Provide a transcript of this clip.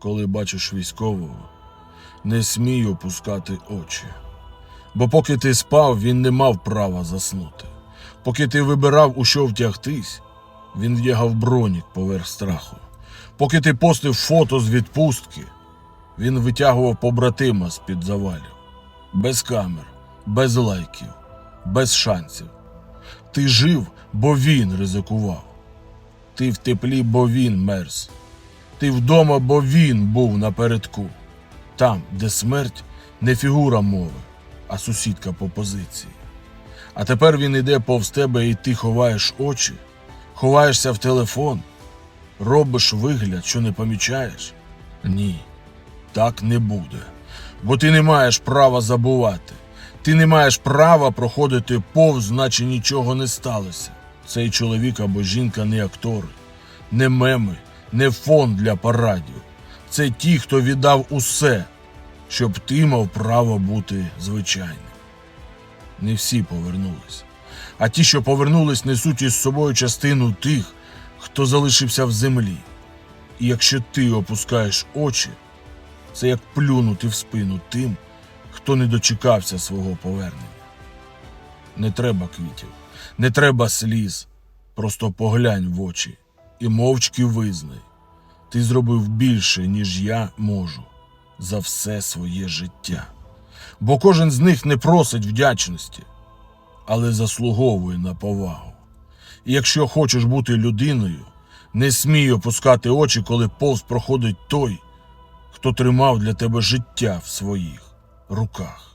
коли бачиш військового, не смій опускати очі. Бо поки ти спав, він не мав права заснути. Поки ти вибирав, у що втягтись, він вдягав бронік поверх страху. Поки ти постив фото з відпустки, він витягував побратима з-під завалів. Без камер, без лайків, без шансів. Ти жив, бо він ризикував. Ти в теплі, бо він мерз. Ти вдома, бо він був напередку. Там, де смерть не фігура мови, а сусідка по позиції. А тепер він іде повз тебе, і ти ховаєш очі, ховаєшся в телефон, робиш вигляд, що не помічаєш. Ні, так не буде. Бо ти не маєш права забувати. Ти не маєш права проходити повз, наче нічого не сталося. Цей чоловік або жінка не актори, не меми, не фон для парадів. Це ті, хто віддав усе, щоб ти мав право бути звичайним. Не всі повернулись. А ті, що повернулись, несуть із собою частину тих, хто залишився в землі. І якщо ти опускаєш очі, це як плюнути в спину тим, хто не дочекався свого повернення. Не треба квітів, не треба сліз. Просто поглянь в очі і мовчки визнай. Ти зробив більше, ніж я можу за все своє життя. Бо кожен з них не просить вдячності, але заслуговує на повагу. І якщо хочеш бути людиною, не смій опускати очі, коли повз проходить той, хто тримав для тебе життя в своїх руках.